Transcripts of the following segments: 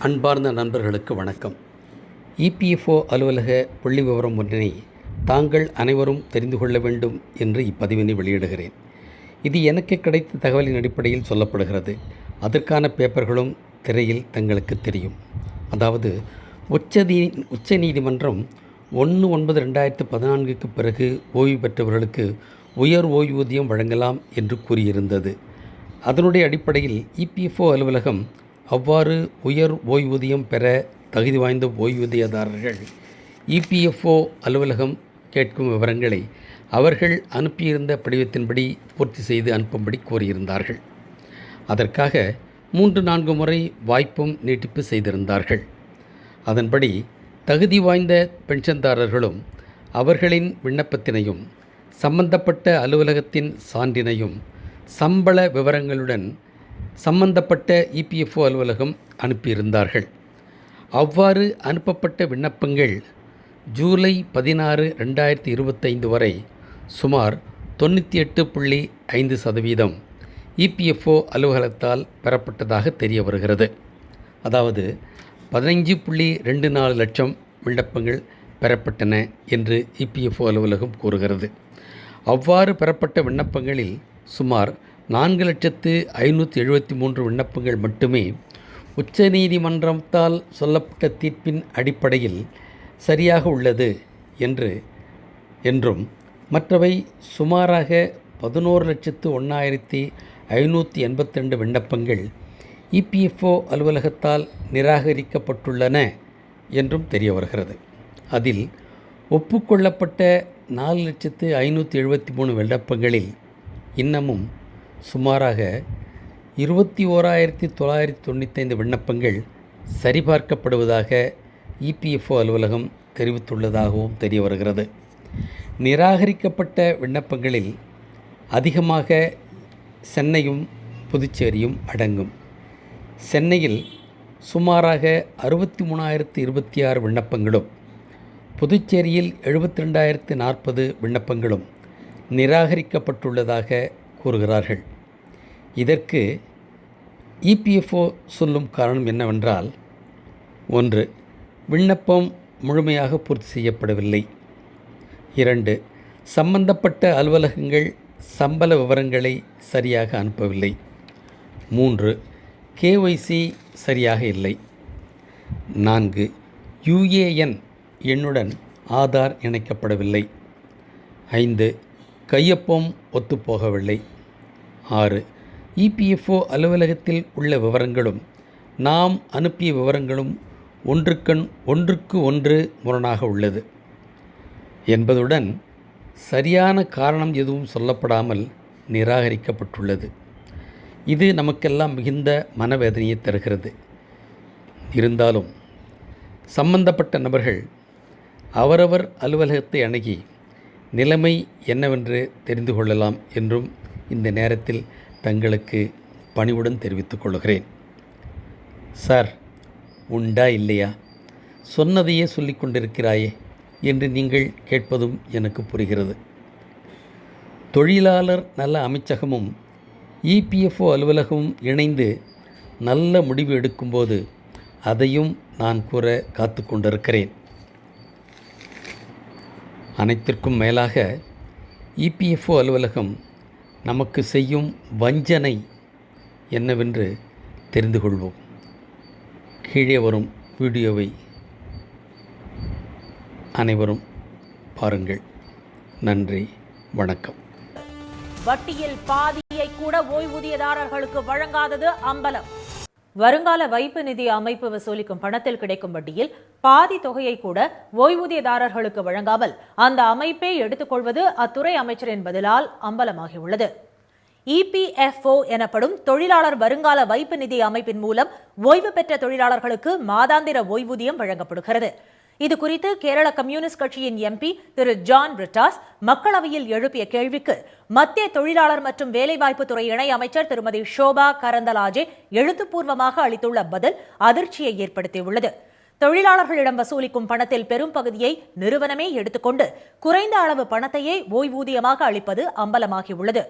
அன்பார்ந்த நண்பர்களுக்கு வணக்கம். இபிஎஃப்ஓ அலுவலக புள்ளி விவரம் ஒன்றினை தாங்கள் அனைவரும் தெரிந்து கொள்ள வேண்டும் என்று இப்பதிவினை வெளியிடுகிறேன். இது எனக்கு கிடைத்த தகவலின் அடிப்படையில் சொல்லப்படுகிறது. அதற்கான பேப்பர்களும் திரையில் தங்களுக்கு தெரியும். அதாவது உச்சநீ உச்ச நீதிமன்றம் ஒன்று ஒன்பது ரெண்டாயிரத்து பதினான்குக்கு பிறகு ஓய்வு பெற்றவர்களுக்கு உயர் ஓய்வூதியம் வழங்கலாம் என்று கூறியிருந்தது. அதனுடைய அடிப்படையில் இபிஎஃப்ஓ அலுவலகம் அவ்வாறு உயர் ஓய்வூதியம் பெற தகுதி வாய்ந்த ஓய்வூதியதாரர்கள் இபிஎஃப்ஓ அலுவலகம் கேட்கும் விவரங்களை அவர்கள் அனுப்பியிருந்த படிவத்தின்படி பூர்த்தி செய்து அனுப்பும்படி கோரியிருந்தார்கள். அதற்காக மூன்று நான்கு முறை வாய்ப்பும் நீட்டிப்பு செய்திருந்தார்கள். அதன்படி தகுதி வாய்ந்த பென்ஷன்தாரர்களும் அவர்களின் விண்ணப்பத்தினையும் சம்பந்தப்பட்ட அலுவலகத்தின் சான்றினையும் சம்பள விவரங்களுடன் சம்பந்தப்பட்ட இபிஎஃப்ஓ அலுவலகம் அனுப்பியிருந்தார்கள். அவ்வாறு அனுப்பப்பட்ட விண்ணப்பங்கள் ஜூலை பதினாறு ரெண்டாயிரத்தி இருபத்தைந்து வரை சுமார் தொண்ணூற்றி எட்டு புள்ளி ஐந்து சதவீதம் இபிஎஃப்ஓ அலுவலகத்தால் பெறப்பட்டதாக தெரிய வருகிறது. அதாவது பதினைஞ்சு புள்ளி ரெண்டு நாலு லட்சம் விண்ணப்பங்கள் பெறப்பட்டன என்று இபிஎஃப்ஓ அலுவலகம் கூறுகிறது. அவ்வாறு பெறப்பட்ட விண்ணப்பங்களில் சுமார் நான்கு லட்சத்து ஐநூற்றி எழுபத்தி மூன்று விண்ணப்பங்கள் மட்டுமே உச்சநீதிமன்றத்தால் சொல்லப்பட்ட தீர்ப்பின் அடிப்படையில் சரியாக உள்ளது என்று என்றும் மற்றவை சுமாராக பதினோரு லட்சத்து ஒன்றாயிரத்தி ஐநூற்றி எண்பத்திரெண்டு விண்ணப்பங்கள் இபிஎஃப்ஓ அலுவலகத்தால் நிராகரிக்கப்பட்டுள்ளன என்றும் தெரிய வருகிறது. அதில் ஒப்புக்கொள்ளப்பட்ட நாலு லட்சத்து ஐநூற்றி எழுபத்தி மூணு விண்ணப்பங்களில் இன்னமும் சுமாராக இருபத்தி ஓராயிரத்தி தொள்ளாயிரத்தி தொண்ணூத்தைந்து விண்ணப்பங்கள் சரிபார்க்கப்படுவதாக இபிஎஃப்ஓ அலுவலகம் தெரிவித்துள்ளதாகவும் தெரிய வருகிறது நிராகரிக்கப்பட்ட விண்ணப்பங்களில் அதிகமாக சென்னையும் புதுச்சேரியும் அடங்கும். சென்னையில் சுமாராக அறுபத்தி மூணாயிரத்து இருபத்தி ஆறு விண்ணப்பங்களும் புதுச்சேரியில் எழுபத்தி ரெண்டாயிரத்து நாற்பது விண்ணப்பங்களும் நிராகரிக்கப்பட்டுள்ளதாக கூறுகிறார்கள். இதற்கு இபிஎஃப்ஓ சொல்லும் காரணம் என்னவென்றால் ஒன்று விண்ணப்பம் முழுமையாக பூர்த்தி செய்யப்படவில்லை. இரண்டு சம்பந்தப்பட்ட அலுவலகங்கள் சம்பள விவரங்களை சரியாக அனுப்பவில்லை. மூன்று கேஒய்சி சரியாக இல்லை. நான்கு யுஏஎன் எண்ணுடன் ஆதார் இணைக்கப்படவில்லை. ஐந்து கையொப்பம் ஒத்துப்போகவில்லை. ஆறு. இபிஎஃப்ஓ அலுவலகத்தில் உள்ள விவரங்களும் நாம் அனுப்பிய விவரங்களும் ஒன்றுக்கண் ஒன்றுக்கு ஒன்று முரணாக உள்ளது. என்பதுடன் சரியான காரணம் எதுவும் சொல்லப்படாமல் நிராகரிக்கப்பட்டுள்ளது. இது நமக்கெல்லாம் மிகுந்த மனவேதனையை தருகிறது. இருந்தாலும் சம்பந்தப்பட்ட நபர்கள் அவரவர் அலுவலகத்தை அணுகி நிலைமை என்னவென்று தெரிந்து கொள்ளலாம் என்றும் இந்த நேரத்தில் தங்களுக்கு பணிவுடன் தெரிவித்துக் கொள்கிறேன் சார் உண்டா இல்லையா? சொன்னதையே சொல்லி கொண்டிருக்கிறாயே என்று நீங்கள் கேட்பதும் எனக்கு புரிகிறது. தொழிலாளர் நல அமைச்சகமும் இபிஎஃப்ஓ அலுவலகமும் இணைந்து நல்ல முடிவு எடுக்கும்போது அதையும் நான் கூற காத்து கொண்டிருக்கிறேன். அனைத்திற்கும் மேலாக இபிஎஃப்ஓ அலுவலகம் நமக்கு செய்யும் வஞ்சனை என்னவென்று தெரிந்து கொள்வோம். கீழே வரும் வீடியோவை அனைவரும் பாருங்கள். நன்றி வணக்கம். வட்டியில் பாதியை கூட ஓய்வூதியதாரர்களுக்கு வழங்காதது அம்பலம். வருங்கால வைப்பு நிதி அமைப்பு வசூலிக்கும் பணத்தில் கிடைக்கும் வட்டியில் பாதி தொகையை கூட ஓய்வூதியதாரர்களுக்கு வழங்காமல் அந்த அமைப்பே எடுத்துக்கொள்வது அத்துறை அமைச்சரின் பதிலால் அம்பலமாகியுள்ளது. இபிஎஃப்ஓ எனப்படும் தொழிலாளர் வருங்கால வைப்பு நிதி அமைப்பின் மூலம் ஓய்வு பெற்ற தொழிலாளர்களுக்கு மாதாந்திர ஓய்வூதியம் வழங்கப்படுகிறது. இது குறித்து கேரள கம்யூனிஸ்ட் கட்சியின் எம்பி திரு ஜான் பிரிட்டாஸ் மக்களவையில் எழுப்பிய கேள்விக்கு மத்திய தொழிலாளர் மற்றும் வேலைவாய்ப்புத்துறை இணை அமைச்சர் திருமதி ஷோபா கரந்தலாஜே எழுத்துப்பூர்வமாக அளித்துள்ள பதில் அதிர்ச்சியை ஏற்படுத்தியுள்ளது. தொழிலாளர்களிடம் வசூலிக்கும் பணத்தில் பெரும் பகுதியை நிறுவனமே எடுத்துக்கொண்டு குறைந்த அளவு பணத்தையே ஓய்வூதியமாக அளிப்பது அம்பலமாகியுள்ளது.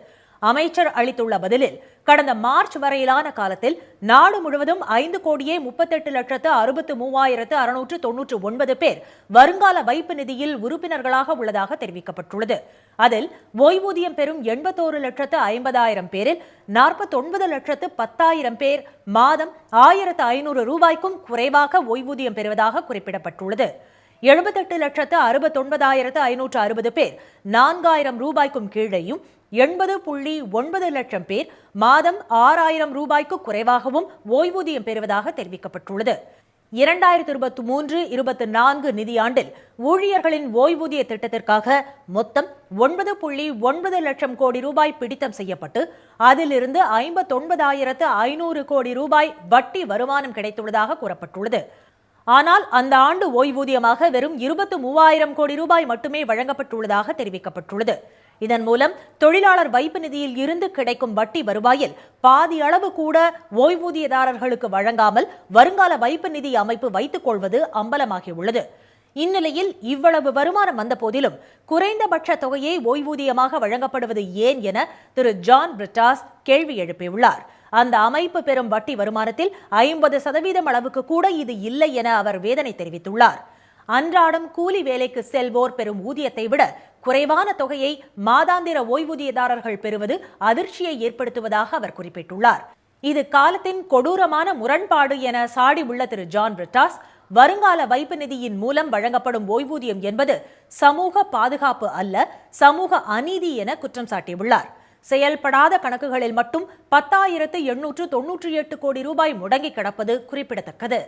அமைச்சர் அளித்துள்ள பதிலில் கடந்த மார்ச் வரையிலான காலத்தில் நாடு முழுவதும் ஐந்து கோடியே முப்பத்தெட்டு லட்சத்து அறுபத்து மூவாயிரத்து அறுநூற்று தொன்னூற்று ஒன்பது பேர் வருங்கால வைப்பு நிதியில் உறுப்பினர்களாக உள்ளதாக தெரிவிக்கப்பட்டுள்ளது. அதில் ஓய்வூதியம் பெறும் எண்பத்தோரு லட்சத்து ஐம்பதாயிரம் பேரில் நாற்பத்தொன்பது லட்சத்து பத்தாயிரம் பேர் மாதம் ஆயிரத்து ஐநூறு ரூபாய்க்கும் குறைவாக ஓய்வூதியம் பெறுவதாக குறிப்பிடப்பட்டுள்ளது. எழுபத்தெட்டு லட்சத்து அறுபத்தொன்பதாயிரத்து ஐநூற்று அறுபது பேர். நான்காயிரம் ரூபாய்க்கும் கீழேயும் எண்பது புள்ளி ஒன்பது லட்சம் பேர் மாதம் ஆறாயிரம் ரூபாய்க்கு குறைவாகவும் ஓய்வூதியம் பெறுவதாக தெரிவிக்கப்பட்டுள்ளது. இரண்டாயிரத்து இருபத்தி மூன்று இருபத்தி நான்கு நிதியாண்டில் ஊழியர்களின் ஓய்வூதிய திட்டத்திற்காக மொத்தம் ஒன்பது புள்ளி ஒன்பது லட்சம் கோடி ரூபாய் பிடித்தம் செய்யப்பட்டு அதிலிருந்து ஐம்பத்தொன்பதாயிரத்து ஐநூறு கோடி ரூபாய் வட்டி வருமானம் கிடைத்துள்ளதாக கூறப்பட்டுள்ளது. ஆனால் அந்த ஆண்டு ஓய்வூதியமாக வெறும் இருபத்து மூவாயிரம் கோடி ரூபாய் மட்டுமே வழங்கப்பட்டுள்ளதாக தெரிவிக்கப்பட்டுள்ளது. இதன் மூலம் தொழிலாளர் வைப்பு நிதியில் இருந்து கிடைக்கும் வட்டி வருவாயில் பாதி அளவு கூட ஓய்வூதியதாரர்களுக்கு வழங்காமல் வருங்கால வைப்பு நிதி அமைப்பு வைத்துக் கொள்வது அம்பலமாகியுள்ளது. இந்நிலையில் இவ்வளவு வருமானம் வந்த போதிலும் குறைந்தபட்ச தொகையை ஓய்வூதியமாக வழங்கப்படுவது ஏன் என திரு ஜான் பிரிட்டாஸ் கேள்வி எழுப்பியுள்ளார். அந்த அமைப்பு பெறும் வட்டி வருமானத்தில் ஐம்பது சதவீதம் அளவுக்கு கூட இது இல்லை என அவர் வேதனை தெரிவித்துள்ளார். அன்றாடம் கூலி வேலைக்கு செல்வோர் பெறும் ஊதியத்தை விட குறைவான தொகையை மாதாந்திர ஓய்வூதியதாரர்கள் பெறுவது அதிர்ச்சியை ஏற்படுத்துவதாக அவர் குறிப்பிட்டுள்ளார். இது காலத்தின் கொடூரமான முரண்பாடு என சாடி உள்ள திரு ஜான் பிரிட்டாஸ் வருங்கால வைப்பு நிதியின் மூலம் வழங்கப்படும் ஓய்வூதியம் என்பது சமூக பாதுகாப்பு அல்ல சமூக அநீதி என குற்றம் சாட்டியுள்ளார். செயல்படாத கணக்குகளில் மட்டும் பத்தாயிரத்து எண்ணூற்று தொன்னூற்றி எட்டு கோடி ரூபாய் முடங்கி கிடப்பது குறிப்பிடத்தக்கது.